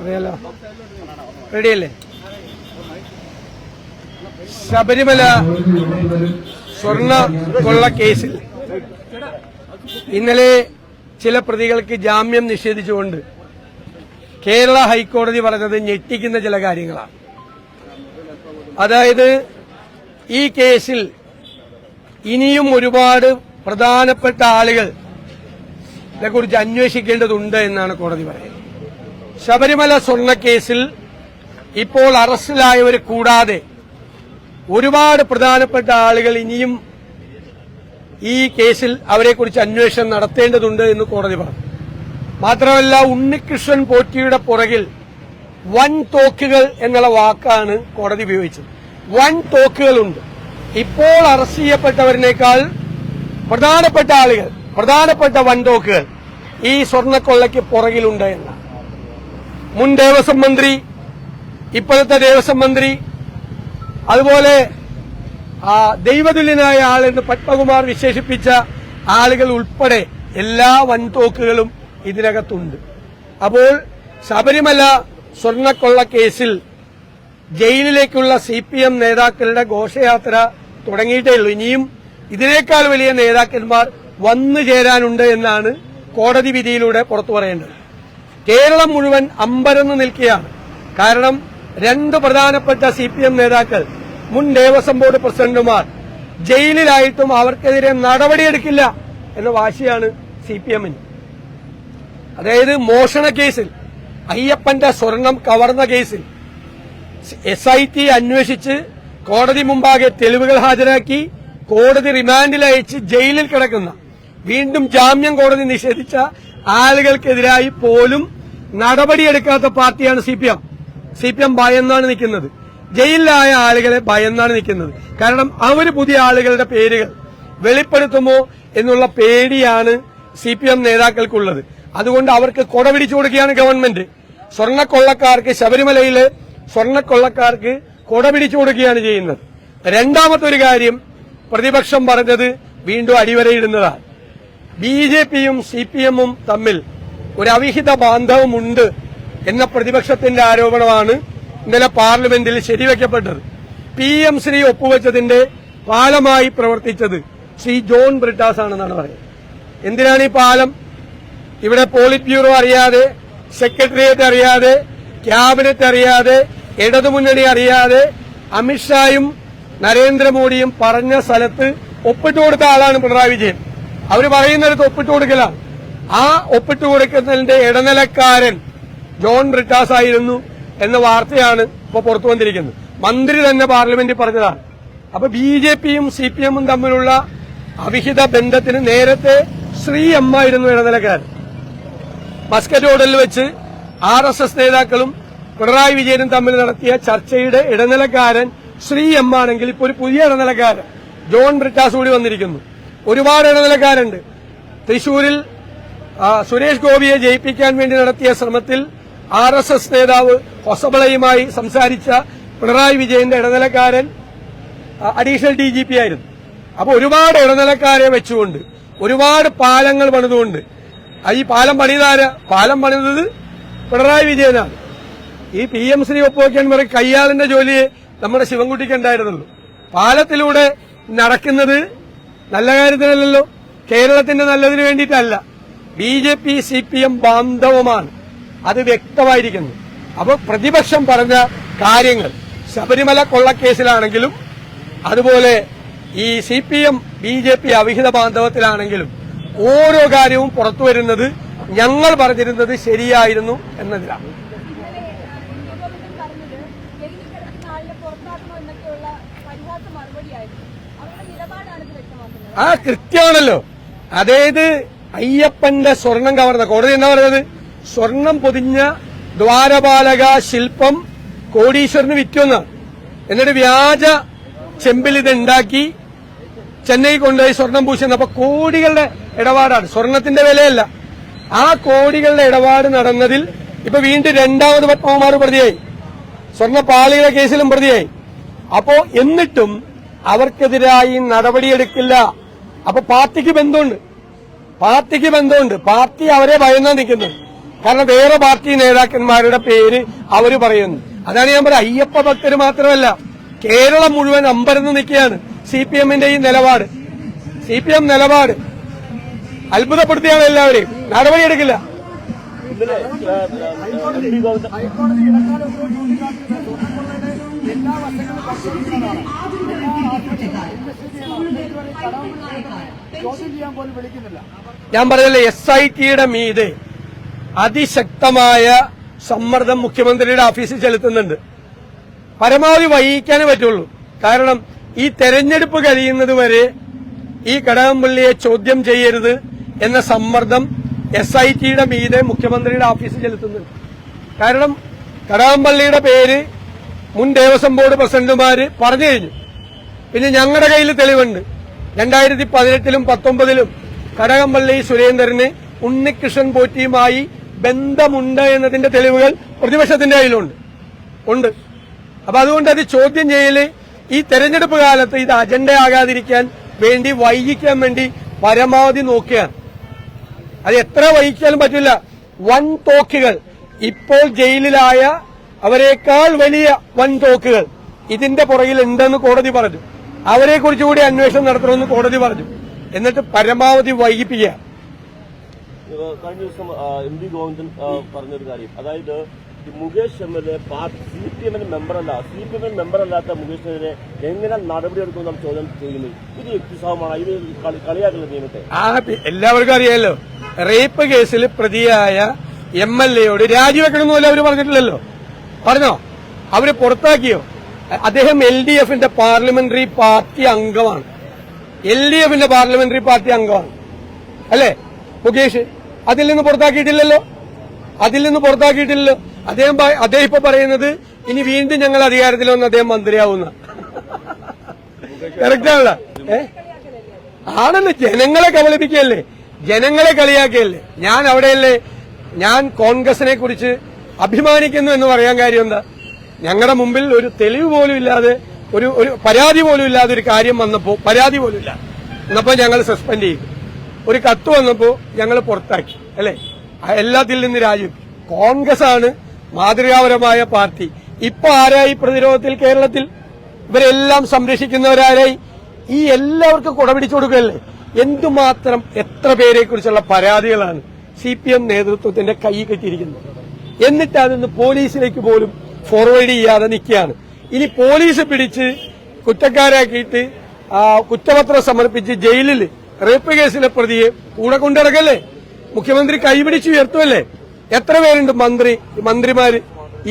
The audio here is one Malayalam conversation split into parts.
അറിയാലോ? റെഡിയല്ലേ? ശബരിമല സ്വർണ കൊള്ള കേസിൽ. ഇന്നലെ ചില പ്രതികൾക്ക് ജാമ്യം നിഷേധിച്ചുകൊണ്ട് കേരള ഹൈക്കോടതി പറഞ്ഞത് ഞെട്ടിക്കുന്ന ചില കാര്യങ്ങളാണ്. അതായത് ഈ കേസിൽ ഇനിയും ഒരുപാട് പ്രധാനപ്പെട്ട ആളുകൾ കുറിച്ച് അന്വേഷിക്കേണ്ടതുണ്ട് എന്നാണ് കോടതി പറയുന്നത്. ശബരിമല സ്വർണക്കേസിൽ ഇപ്പോൾ അറസ്റ്റിലായവർ കൂടാതെ ഒരുപാട് പ്രധാനപ്പെട്ട ആളുകൾ ഇനിയും ഈ കേസിൽ അവരെക്കുറിച്ച് അന്വേഷണം നടത്തേണ്ടതുണ്ട് എന്ന് കോടതി പറഞ്ഞു. മാത്രമല്ല ഉണ്ണികൃഷ്ണൻ പോറ്റിയുടെ പുറകിൽ വൻ തോക്കുകൾ എന്നുള്ള വാക്കാണ് കോടതി ഉപയോഗിച്ചത്. വൻ തോക്കുകളുണ്ട് ഇപ്പോൾ അറസ്റ്റ് ചെയ്യപ്പെട്ടവരിനേക്കാൾ പ്രധാനപ്പെട്ട ആളുകൾ പ്രധാനപ്പെട്ട വൻതോക്കുകൾ ഈ സ്വർണക്കൊള്ളയ്ക്ക് പുറകിലുണ്ട് എന്ന്. മുൻ ദേവസ്വം മന്ത്രി ഇപ്പോഴത്തെ ദേവസ്വം മന്ത്രി അതുപോലെ ദൈവതുല്യനായ ആളെന്ന് പത്മകുമാർ വിശേഷിപ്പിച്ച ആളുകൾ ഉൾപ്പെടെ എല്ലാ വൻതോക്കുകളും ഇതിനകത്തുണ്ട്. അപ്പോൾ ശബരിമല സ്വർണക്കൊള്ള കേസിൽ ജയിലിലേക്കുള്ള സി പി എം നേതാക്കളുടെ ഘോഷയാത്ര തുടങ്ങിയിട്ടേ ഉള്ളൂ. ഇനിയും ഇതിനേക്കാൾ വലിയ നേതാക്കന്മാർ വന്നു ചേരാനുണ്ട് എന്നാണ് കോടതി വിധിയിലൂടെ പുറത്തു പറയേണ്ടത്. കേരളം മുഴുവൻ അമ്പരന്ന് നിൽക്കുകയാണ്. കാരണം രണ്ട് പ്രധാനപ്പെട്ട സി പി എം നേതാക്കൾ മുൻ ദേവസ്വം ബോർഡ് പ്രസിഡന്റുമാർ ജയിലിലായിട്ടും അവർക്കെതിരെ നടപടിയെടുക്കില്ല എന്ന വാശിയാണ് സി പി എമ്മിന്. അതായത് മോഷണ കേസിൽ അയ്യപ്പന്റെ സ്വർണം കവർന്ന കേസിൽ എസ് ഐ ടി അന്വേഷിച്ച് കോടതി മുമ്പാകെ തെളിവുകൾ ഹാജരാക്കി കോടതി റിമാൻഡിൽ അയച്ച് ജയിലിൽ കിടക്കുന്ന വീണ്ടും ജാമ്യം കോടതി നിഷേധിച്ച ആളുകൾക്കെതിരായി പോലും നടപടിയെടുക്കാത്ത പാർട്ടിയാണ് C P M C P M ഭയന്നാണ് നിൽക്കുന്നത്. ജയിലിലായ ആളുകളെ ഭയന്നാണ് നിൽക്കുന്നത്. കാരണം അവർ പുതിയ ആളുകളുടെ പേരുകൾ വെളിപ്പെടുത്തുമോ എന്നുള്ള പേടിയാണ് സി പി എം നേതാക്കൾക്കുള്ളത്. അതുകൊണ്ട് അവർക്ക് കൊട പിടിച്ചു കൊടുക്കുകയാണ് ഗവൺമെന്റ്. സ്വർണക്കൊള്ളക്കാർക്ക് ശബരിമലയിലെ സ്വർണക്കൊള്ളക്കാർക്ക് കൊട പിടിച്ചു കൊടുക്കുകയാണ് ചെയ്യുന്നത്. രണ്ടാമത്തെ ഒരു കാര്യം പ്രതിപക്ഷം പറഞ്ഞത് വീണ്ടും അടിവരയിടുന്നതാണ്. ബി ജെ പിയും സി പി എമ്മും തമ്മിൽ ഒരു അവിഹിത ബാന്ധവമുണ്ട് എന്ന പ്രതിപക്ഷത്തിന്റെ ആരോപണമാണ് ഇന്നലെ പാർലമെന്റിൽ ശരിവെക്കപ്പെട്ടത്. പി എം ശ്രീ ഒപ്പുവെച്ചതിന്റെ പാലമായി പ്രവർത്തിച്ചത് ശ്രീ ജോൺ ബ്രിട്ടാസ് ആണെന്നാണ് പറയുന്നത്. എന്തിനാണ് ഈ പാലം? ഇവിടെ പോളിറ്റ് ബ്യൂറോ അറിയാതെ സെക്രട്ടേറിയറ്റ് അറിയാതെ ക്യാബിനറ്റ് അറിയാതെ ഇടതുമുന്നണി അറിയാതെ അമിത്ഷായും നരേന്ദ്രമോദിയും പറഞ്ഞ സ്ഥലത്ത് ഒപ്പിട്ടു കൊടുത്ത ആളാണ് പിണറായി വിജയൻ. അവർ പറയുന്നിടത്ത് ഒപ്പിട്ടു കൊടുക്കലാണ് ആ ഒപ്പിട്ടു കൊടുക്കുന്നതിന്റെ ഇടനിലക്കാരൻ ജോൺ ബ്രിട്ടാസ് ആയിരുന്നു എന്ന വാർത്തയാണ് ഇപ്പൊ പുറത്തു വന്നിരിക്കുന്നത്. മന്ത്രി തന്നെ പാർലമെന്റിൽ പറഞ്ഞതാണ്. അപ്പൊ ബി ജെ പിയും സി പി എമ്മും തമ്മിലുള്ള അവിഹിത ബന്ധത്തിന് നേരത്തെ ശ്രീ എം ആയിരുന്നു ഇടനിലക്കാരൻ. മസ്കറ്റ് ഹോട്ടലിൽ വെച്ച് ആർ എസ് എസ് നേതാക്കളും പിണറായി വിജയനും തമ്മിൽ നടത്തിയ ചർച്ചയുടെ ഇടനിലക്കാരൻ ശ്രീ എം ആണെങ്കിൽ ഇപ്പോൾ ഒരു പുതിയ ഇടനിലക്കാരൻ. ജോൺ ബ്രിട്ടാസ് കൂടി വന്നിരിക്കുന്നു. ഒരുപാട് ഇടനിലക്കാരുണ്ട്. തൃശൂരിൽ സുരേഷ് ഗോപിയെ ജയിപ്പിക്കാൻ വേണ്ടി നടത്തിയ ശ്രമത്തിൽ ആർ എസ് എസ് നേതാവ് ഹൊസബളയുമായി സംസാരിച്ച പിണറായി വിജയന്റെ ഇടനിലക്കാരൻ അഡീഷണൽ ഡി ജി പി ആയിരുന്നു. അപ്പോൾ ഒരുപാട് ഇടനിലക്കാരെ വെച്ചുകൊണ്ട് ഒരുപാട് പാലങ്ങൾ പണിതുകൊണ്ട് ഈ പാലം പണിതാര പാലം പണിതത് പിണറായി വിജയനാണ്. ഈ പി എം ശ്രീ ഒപ്പുവയ്ക്കാൻ പറയും കയ്യാളിന്റെ ജോലി നമ്മുടെ ശിവൻകുട്ടിക്ക് ഉണ്ടായിരുന്നുള്ളൂ. പാലത്തിലൂടെ നടക്കുന്നത് നല്ല കാര്യത്തിനല്ലല്ലോ. കേരളത്തിന്റെ നല്ലതിന് വേണ്ടിയിട്ടല്ല. B J P C P M ബാന്ധവമാണ്. അത് വ്യക്തമായിരിക്കുന്നു. അപ്പോൾ പ്രതിപക്ഷം പറഞ്ഞ കാര്യങ്ങൾ ശബരിമല കൊള്ളക്കേസിലാണെങ്കിലും അതുപോലെ ഈ C P M B J P അവിഹിത ബാന്ധവത്തിലാണെങ്കിലും ഓരോ കാര്യവും പുറത്തു വരുന്നത് ഞങ്ങൾ പറഞ്ഞിരുന്നത് ശരിയായിരുന്നു എന്നതിലാണ് ഗവൺമെന്റ് പറഞ്ഞത് ജയിലിൽ കിടക്കുന്ന നിലപാടാണ് ആ കൃത്യമാണല്ലോ. അതായത് അയ്യപ്പന്റെ സ്വർണം കവർന്ന കോടതി എന്താ പറയുന്നത്? സ്വർണം പൊതിഞ്ഞ ദ്വാരപാലക ശില്പം കോടീശ്വരന് വിറ്റുന്ന എന്നിട്ട് വ്യാജ ചെമ്പിൽ ഇത് ഉണ്ടാക്കി ചെന്നൈ കൊണ്ടുപോയി സ്വർണം പൂശുന്നത് അപ്പൊ കോടികളുടെ ഇടപാടാണ്. സ്വർണത്തിന്റെ വിലയല്ല. ആ കോടികളുടെ ഇടപാട് നടന്നതിൽ ഇപ്പൊ വീണ്ടും രണ്ടാമത് പത്മകുമാർ പ്രതിയായി. സ്വർണപ്പാളിയുടെ കേസിലും പ്രതിയായി. അപ്പോ എന്നിട്ടും അവർക്കെതിരായി നടപടിയെടുക്കില്ല. അപ്പൊ പാർട്ടിക്ക് ബന്ധമുണ്ട്. പാർട്ടിക്ക് ബന്ധമുണ്ട്. പാർട്ടി അവരെ ഭയന്നാ നിൽക്കുന്നത്. കാരണം വേറെ പാർട്ടി നേതാക്കന്മാരുടെ പേര് അവർ പറയുന്നു. അതാണ് ഞാൻ പറയുന്നത് അയ്യപ്പ ഭക്തർ മാത്രമല്ല കേരളം മുഴുവൻ അമ്പരന്ന് നിൽക്കുകയാണ്. സി പി എമ്മിന്റെ ഈ നിലപാട്. സി പി എം നിലപാട് അത്ഭുതപ്പെടുത്തിയാണ് എല്ലാവരെയും. നടപടിയെടുക്കില്ല. ഇന്നലെ ഹൈക്കോടതി ഇടക്കാല ഉത്തരവ് ചൂണ്ടിക്കാട്ടുന്നത് സ്വർണക്കൊള്ളയുടെ എല്ലാ വശങ്ങളും ചോദ്യം ചെയ്യാൻ പോലും വിളിക്കുന്നില്ല ഞാൻ പറഞ്ഞല്ലേ എസ് ഐ ടിയുടെ മീതെ അതിശക്തമായ സമ്മർദ്ദം മുഖ്യമന്ത്രിയുടെ ഓഫീസിൽ ചെലുത്തുന്നുണ്ട് പരമാവധി വൈകിക്കാനേ പറ്റുള്ളൂ കാരണം ഈ തെരഞ്ഞെടുപ്പ് കഴിയുന്നത് വരെ ഈ കടകംപള്ളിയെ ചോദ്യം ചെയ്യരുത് എന്ന സമ്മർദ്ദം എസ് ഐ ടിയുടെ മീതെ മുഖ്യമന്ത്രിയുടെ ഓഫീസിൽ ചെലുത്തുന്നത് കാരണം കടകംപള്ളിയുടെ പേര് മുൻ ദേവസ്വം ബോർഡ് പ്രസിഡന്റുമാര് പറഞ്ഞു കഴിഞ്ഞു. പിന്നെ ഞങ്ങളുടെ കയ്യിൽ തെളിവുണ്ട്. രണ്ടായിരത്തി പതിനെട്ടിലും പത്തൊമ്പതിലും കടകംപള്ളി സുരേന്ദ്രന് ഉണ്ണികൃഷ്ണൻ പോറ്റിയുമായി ബന്ധമുണ്ട് എന്നതിന്റെ തെളിവുകൾ പ്രതിപക്ഷത്തിന്റെ കയ്യിലുണ്ട്. ഉണ്ട്. അപ്പൊ അതുകൊണ്ട് അത് ചോദ്യം ചെയ്യൽ ഈ തെരഞ്ഞെടുപ്പ് കാലത്ത് ഇത് അജണ്ടയാകാതിരിക്കാൻ വേണ്ടി വൈകിക്കാൻ വേണ്ടി പരമാവധി നോക്കുകയാണ്. അത് എത്ര വഹിക്കാനും പറ്റില്ല. വൻ തോക്കുകൾ. ഇപ്പോൾ ജയിലിലായ അവരെക്കാൾ വലിയ വൻ തോക്കുകൾ. ഇതിന്റെ പുറകിൽ ഉണ്ടെന്ന് കോടതി പറഞ്ഞു. അവരെ കുറിച്ച് കൂടി അന്വേഷണം നടത്തണമെന്ന് കോടതി പറഞ്ഞു. എന്നിട്ട് പരമാവധി വൈകിപ്പിക്കുക. കഴിഞ്ഞ ദിവസം എം വി ഗോവിന്ദൻ പറഞ്ഞൊരു കാര്യം. അതായത് Mukesh M L A C P എമ്മിന് മെമ്പറല്ല സി പി എമ്മിന് മെമ്പറല്ലാത്ത മുകേഷിനെതിരെ എങ്ങനെ നടപടിയെടുക്കുമെന്നാണ് ചോദ്യം ചെയ്യുന്നത്? ഇത് യുക്തിസഹമാണ് ഇത് കളിയാക്കുന്ന നിയമത്തെ. ആ എല്ലാവർക്കും അറിയാലോ. റേപ്പ് കേസിൽ പ്രതിയായ എം എൽ എയോട് രാജിവെക്കണമെന്നല്ല അവർ പറഞ്ഞിട്ടില്ലല്ലോ. പറഞ്ഞോ? അവർ പുറത്താക്കിയോ? അദ്ദേഹം എൽ ഡി എഫിന്റെ പാർലമെന്ററി പാർട്ടി അംഗമാണ്. എൽ ഡി എഫിന്റെ പാർലമെന്ററി പാർട്ടി അംഗമാണ്. അല്ലേ? മുകേഷ് അതിൽ നിന്ന് പുറത്താക്കിയിട്ടില്ലല്ലോ? അതിൽ നിന്ന് പുറത്താക്കിയിട്ടില്ലല്ലോ? അദ്ദേഹം അദ്ദേഹം ഇപ്പൊ പറയുന്നത് ഇനി വീണ്ടും ഞങ്ങൾ അധികാരത്തിൽ വന്ന് അദ്ദേഹം മന്ത്രിയാവുന്ന. കറക്റ്റാണല്ലോ ഏ? ആണല്ലോ. ജനങ്ങളെ കബളിപ്പിക്കുകയല്ലേ? ജനങ്ങളെ കളിയാക്കിയല്ലേ? ഞാൻ അവിടെയല്ലേ? ഞാൻ കോൺഗ്രസിനെ കുറിച്ച് അഭിമാനിക്കുന്നു എന്ന് പറയാൻ കാര്യം എന്താ? ഞങ്ങളുടെ മുമ്പിൽ ഒരു തെളിവ് പോലും ഇല്ലാതെ ഒരു ഒരു പരാതി പോലും ഇല്ലാതെ ഒരു കാര്യം വന്നപ്പോ പരാതി പോലും ഇല്ല. എന്നപ്പോ ഞങ്ങൾ സസ്പെൻഡ് ചെയ്തു. ഒരു കത്ത് വന്നപ്പോ ഞങ്ങൾ പുറത്താക്കി അല്ലെ? എല്ലാത്തിൽ നിന്ന് രാജ്യം കോൺഗ്രസ് ആണ് മാതൃകാപരമായ പാർട്ടി. ഇപ്പൊ ആരായി പ്രതിരോധത്തിൽ കേരളത്തിൽ? ഇവരെല്ലാം സംരക്ഷിക്കുന്നവരാരായി? ഈ എല്ലാവർക്കും കുടപിടിച്ചു കൊടുക്കുകയല്ലേ എന്തുമാത്രം എത്ര പേരെ കുറിച്ചുള്ള പരാതികളാണ് സി പി എം നേതൃത്വത്തിന്റെ കൈ കെട്ടിയിരിക്കുന്നത്. എന്നിട്ട് അതൊന്ന് പോലീസിലേക്ക് പോലും ഫോർവേഡ് ചെയ്യാതെ നിൽക്കുകയാണ്. ഇനി പോലീസ് പിടിച്ച് കുറ്റക്കാരാക്കിയിട്ട് കുറ്റപത്രം സമർപ്പിച്ച് ജയിലിൽ റേപ്പ് കേസിലെ പ്രതിയെ കൂടെ കൊണ്ടിറക്കല്ലേ മുഖ്യമന്ത്രി കൈപിടിച്ച് ഉയർത്തുമല്ലേ എത്ര പേരുണ്ട് മന്ത്രി മന്ത്രിമാര്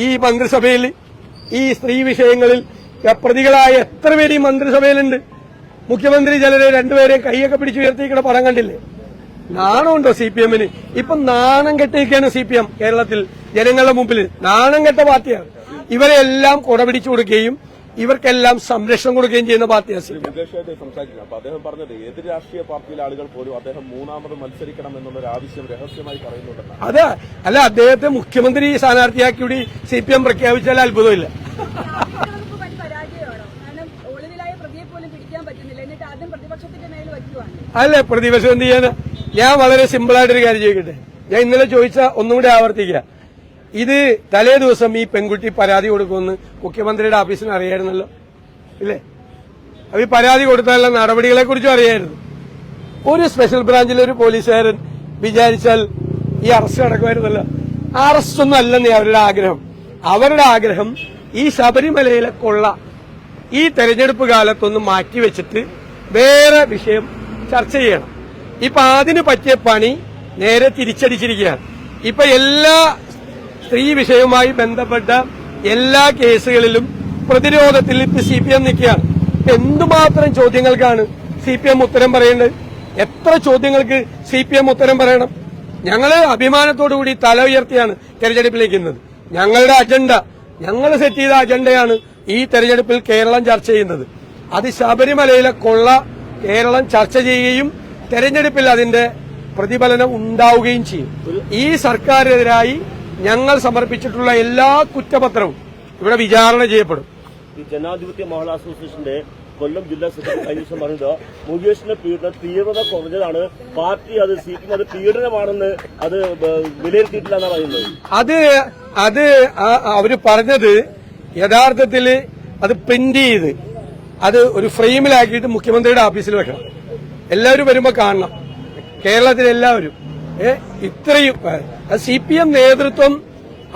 ഈ മന്ത്രിസഭയിൽ ഈ സ്ത്രീ വിഷയങ്ങളിൽ പ്രതികളായ എത്ര പേര് ഈ മന്ത്രിസഭയിലുണ്ട്? മുഖ്യമന്ത്രി ചിലരെ രണ്ടുപേരെയും കൈയൊക്കെ പിടിച്ചു ഉയർത്തിക്കണ പടം കണ്ടില്ലേ? നാണമുണ്ടോ സി പി എമ്മിന്? ഇപ്പൊ നാണം കെട്ടിയിരിക്കുകയാണ് സി പി എം കേരളത്തിൽ. ജനങ്ങളുടെ മുമ്പിൽ നാണം കെട്ട പാർട്ടിയാണ്. ഇവരെ എല്ലാം കുടപിടിച്ചു കൊടുക്കുകയും ഇവർക്കെല്ലാം സംരക്ഷണം കൊടുക്കുകയും ചെയ്യുന്ന പാർട്ടിയാണ് സി പി അപ്പൊ അദ്ദേഹം പറഞ്ഞത് എതിർ രാഷ്ട്രീയ പാർട്ടിയിലെ ആളുകൾ പോലും അദ്ദേഹം മൂന്നാമത് മത്സരിക്കണം എന്നുള്ളൊരു ആവശ്യം രഹസ്യമായി അത്. അല്ല അദ്ദേഹത്തെ മുഖ്യമന്ത്രി സ്ഥാനാർത്ഥിയാക്കി കൂടി സി പി എം പ്രഖ്യാപിച്ചാൽ അത്ഭുതമില്ല ആരോപണങ്ങൾക്ക് വൻ പരാജയമാണോ കാരണം ഒളിവിലായ പ്രതിയെ പോലും പിടിക്കാൻ പറ്റുന്നില്ല എന്നിട്ട് ആദ്യം പ്രതിപക്ഷത്തിന്റെ മേൽ വയ്ക്കുവാണ് അല്ലേ പ്രതിപക്ഷം എന്ത് ചെയ്യാന് ഞാൻ വളരെ സിമ്പിളായിട്ടൊരു കാര്യം ചോദിക്കട്ടെ? ഞാൻ ഇന്നലെ ചോദിച്ച ഒന്നും കൂടി ആവർത്തിക്കുക. ഇത് തലേ ദിവസം ഈ പെൺകുട്ടി പരാതി കൊടുക്കുമെന്ന് മുഖ്യമന്ത്രിയുടെ ഓഫീസിന് അറിയായിരുന്നല്ലോ. ഇല്ലേ? ഈ പരാതി കൊടുത്താലുള്ള നടപടികളെ കുറിച്ചും അറിയായിരുന്നു. ഒരു സ്പെഷ്യൽ ബ്രാഞ്ചിലെ ഒരു പോലീസുകാരൻ വിചാരിച്ചാൽ ഈ അറസ്റ്റ് നടക്കുമായിരുന്നല്ലോ. അറസ്റ്റ് ഒന്നും അല്ലെന്നേ അവരുടെ ആഗ്രഹം. അവരുടെ ആഗ്രഹം ഈ ശബരിമലയിലെ കൊള്ള ഈ തെരഞ്ഞെടുപ്പ് കാലത്തൊന്ന് മാറ്റിവെച്ചിട്ട് വേറെ വിഷയം ചർച്ച ചെയ്യണം. ഇപ്പൊ അതിന് പറ്റിയ പണി നേരെ തിരിച്ചടിച്ചിരിക്കുകയാണ്. ഇപ്പൊ എല്ലാ സ്ത്രീ വിഷയവുമായി ബന്ധപ്പെട്ട എല്ലാ കേസുകളിലും പ്രതിരോധത്തിൽ ഇപ്പൊ സി പി എം നിൽക്കുകയാണ്. എന്തുമാത്രം ചോദ്യങ്ങൾക്കാണ് സി പി എം ഉത്തരം പറയേണ്ടത്? എത്ര ചോദ്യങ്ങൾക്ക് സി പി എം ഉത്തരം പറയണം? ഞങ്ങൾ അഭിമാനത്തോടു കൂടി തല ഉയർത്തിയാണ് തെരഞ്ഞെടുപ്പിലേക്ക് ഇന്നത് ഞങ്ങളുടെ അജണ്ട ഞങ്ങൾ സെറ്റ് ചെയ്ത അജണ്ടയാണ് ഈ തെരഞ്ഞെടുപ്പിൽ കേരളം ചർച്ച ചെയ്യുന്നത്. അത് ശബരിമലയിലെ കൊള്ള കേരളം ചർച്ച ചെയ്യുകയും തെരഞ്ഞെടുപ്പിൽ അതിന്റെ പ്രതിഫലനം ഉണ്ടാവുകയും ചെയ്യും. ഈ സർക്കാരിനെതിരായി ഞങ്ങൾ സമർപ്പിച്ചിട്ടുള്ള എല്ലാ കുറ്റപത്രവും ഇവിടെ വിചാരണ ചെയ്യപ്പെടും. ജനാധിപത്യ മഹിളാ അസോസിയേഷന്റെ കൊല്ലം ജില്ലാ സെക്രട്ടറി കഴിഞ്ഞ ദിവസം പറഞ്ഞത് മുകേഷിന്റെ പീഡന തീവ്രത കുറഞ്ഞതാണ്. പാർട്ടി അത് സി പി അത് പീഡനമാണെന്ന് അത് വിലയിരുത്തിയിട്ടില്ല എന്നാണ് പറയുന്നത്. അത് അത് അവർ പറഞ്ഞത് യഥാർത്ഥത്തിൽ അത് പ്രിന്റ് ചെയ്ത് അത് ഒരു ഫ്രെയിമിലാക്കിയിട്ട് മുഖ്യമന്ത്രിയുടെ ഓഫീസിൽ വെക്കണം. എല്ലാവരും വരുമ്പോൾ കാണണം. കേരളത്തിലെ എല്ലാവരും ഇത്രയും സി പി എം നേതൃത്വം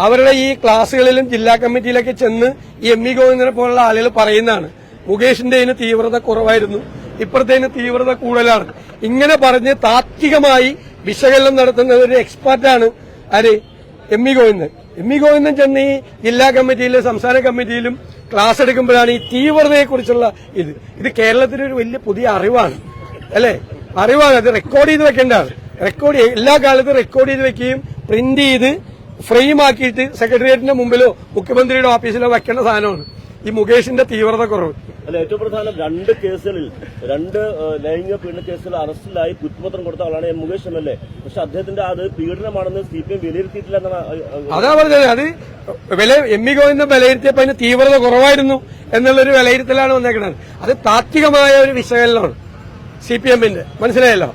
അവരുടെ ഈ ക്ലാസുകളിലും ജില്ലാ കമ്മിറ്റിയിലൊക്കെ ചെന്ന് ഈ എം ഇ ഗോവിന്ദനെ പോലുള്ള ആളുകൾ പറയുന്നതാണ്. മുകേഷിന്റെ ഇതിന് തീവ്രത കുറവായിരുന്നു. ഇപ്പുറത്തേന് തീവ്രത കൂടുതലാണ്. ഇങ്ങനെ പറഞ്ഞ് താത്വികമായി വിശകലനം നടത്തുന്ന ഒരു എക്സ്പെർട്ടാണ് ആര്? M E Govindan. M E Govindan ചെന്ന് ഈ ജില്ലാ കമ്മിറ്റിയിലും സംസ്ഥാന കമ്മിറ്റിയിലും ക്ലാസ് എടുക്കുമ്പോഴാണ് ഈ തീവ്രതയെക്കുറിച്ചുള്ള ഇത്. ഇത് കേരളത്തിന് ഒരു വലിയ പുതിയ അറിവാണ്. അല്ലേ? അറിവാണ്. അത് റെക്കോർഡ് ചെയ്ത് വെക്കേണ്ടതാണ്. റെക്കോർഡ് എല്ലാ കാലത്തും റെക്കോർഡ് ചെയ്ത് വെക്കുകയും പ്രിന്റ് ചെയ്ത് ഫ്രെയിം ആക്കിയിട്ട് സെക്രട്ടേറിയറ്റിന്റെ മുമ്പിലോ മുഖ്യമന്ത്രിയുടെ ഓഫീസിലോ വെക്കേണ്ട സാധനമാണ്. ഈ മുകേഷിന്റെ തീവ്രത കുറവ്. അല്ല ഏറ്റവും പ്രധാനം രണ്ട് കേസുകളിൽ രണ്ട് ലൈംഗിക പീഡന കേസുകളിൽ അറസ്റ്റിലായി കുറ്റപത്രം കൊടുത്ത ആളാണ് M Mukesh M L A. പക്ഷെ അദ്ദേഹത്തിന്റെ അത് പീഡനമാണെന്ന് സി പി എം വിലയിരുത്തിയിട്ടില്ല എന്നാണ് അതാ അത് വില എം ഇ ഗോവിന്ദൻ വിലയിരുത്തിയപ്പോ അതിന് തീവ്രത കുറവായിരുന്നു എന്നുള്ളൊരു വിലയിരുത്തലാണ് വന്നേക്കുന്നത് അത് താത്വികമായ ഒരു വിശകലനമാണ് സി പി എമ്മിന്റെ മനസ്സിലായല്ലോ?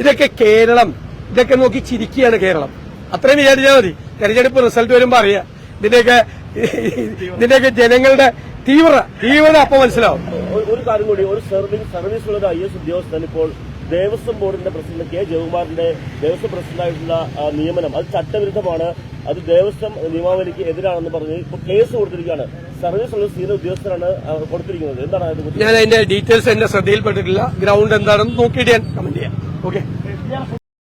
ഇതൊക്കെ കേരളം ഇതൊക്കെ നോക്കി ചിരിക്കുകയാണ് കേരളം. അത്രയും വിചാരിച്ചാൽ മതി. തെരഞ്ഞെടുപ്പ് റിസൾട്ട് വരുമ്പോ അറിയാം. ഇതിന്റെയൊക്കെ ഇതിന്റെയൊക്കെ ജനങ്ങളുടെ തീവ്ര തീവ്രത അപ്പൊ മനസ്സിലാവും. ഒരു- കാര്യം കൂടി ഒരു സർവീസ് സർവീസുള്ള ഒരു ഐ എസ് ഉദ്യോഗസ്ഥൻ ഇപ്പോൾ ദേവസ്വം ബോർഡിന്റെ പ്രസിഡന്റ് കെ. ജയകുമാറിന്റെ ദേവസ്വം പ്രസിഡന്റായിട്ടുള്ള ആയിട്ടുള്ള നിയമനം. അത് ചട്ടവിരുദ്ധമാണ്. അത് ദേവസ്വം നിയമാവലിക്ക് എതിരാണെന്ന് പറഞ്ഞ് ഇപ്പൊ കേസ് കൊടുത്തിരിക്കുകയാണ്. സർവീസ് ഉള്ള സീനിയർ ഉദ്യോഗസ്ഥരാണ് കൊടുത്തിരിക്കുന്നത്. എന്താണ് അതിനെ ഞാൻ അതിന്റെ ഡീറ്റെയിൽസ് എന്റെ ശ്രദ്ധയിൽപ്പെട്ടിട്ടില്ല. ഗ്രൗണ്ട് എന്താണെന്ന് നോക്കിയിട്ട് ഞാൻ കമന്റ് ചെയ്യാം. ഓക്കെ